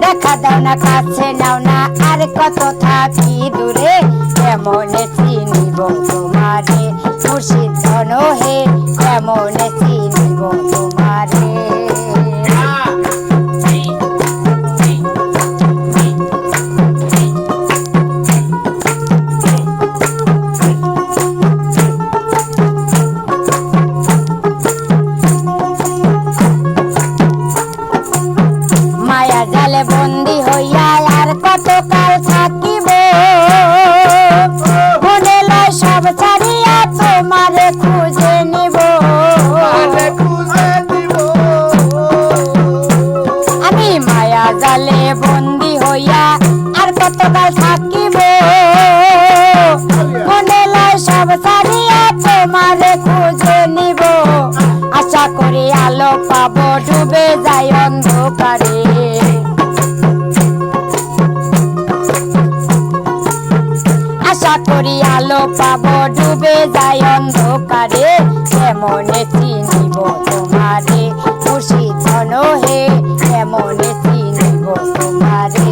দেখা দাও না, কাছে নাও না, আর কত থাকি দূরে? কেমন চিনিব তোমারে খুশি ধন হে কেমন চিনিব খুঁজে নিব। আশা করি আলো পাবো, ডুবে যাই অন্ধকারে। আশা করি আলো পাবো, ডুবে যাই অন্ধকারে। কেমনে চিনিব তোমারে? খুশি ধন হে, কেমনে চিনিব তোমারে?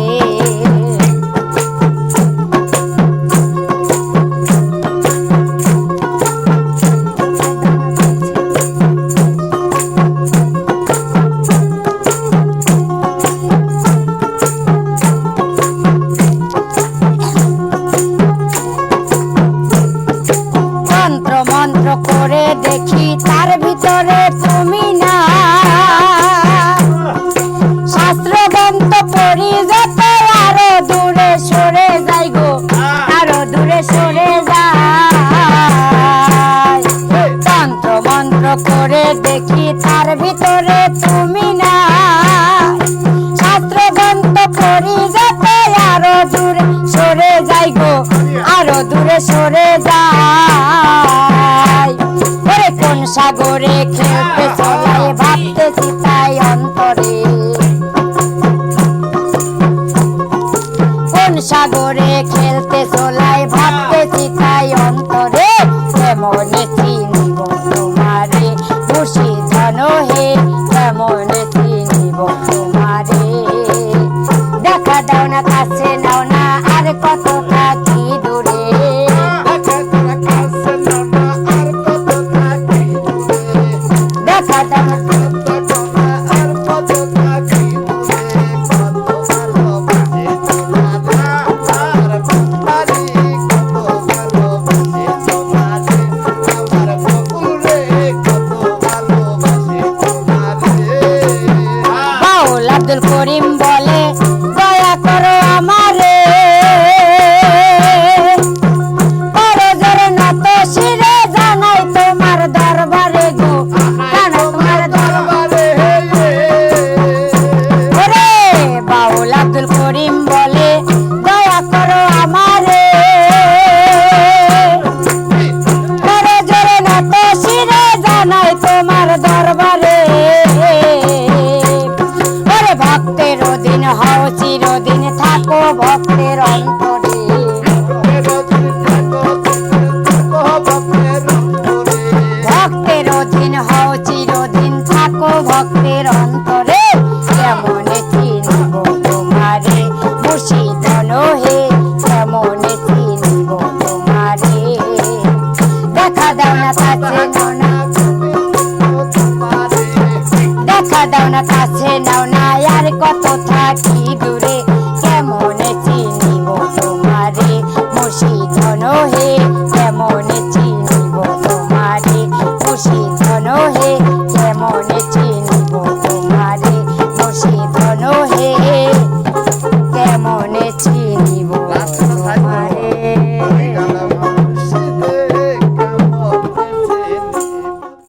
তন্ত্র মন্ত্র করে দেখি তার ভিতরে তুমি না। শাস্ত্র গ্রন্থ পড়ি যত আরও দূরে সরে যাই গো, আরও দূরে সরে যাই। মন্ত্র করে দেখি তার ভিতরে তুমি না। শাস্ত্র গ্রন্থ পড়ি যত আরও দূরে সরে যাই গো, আরও দূরে সরে যাই। click. ভক্তের অন্তরে কেমন চিনব তোমারে মুর্শিদন হে কেমন চিনব তোমারে। দেখা দাও না কাছে দেখা দাও না কাছে, নাও না, আর কত থাকি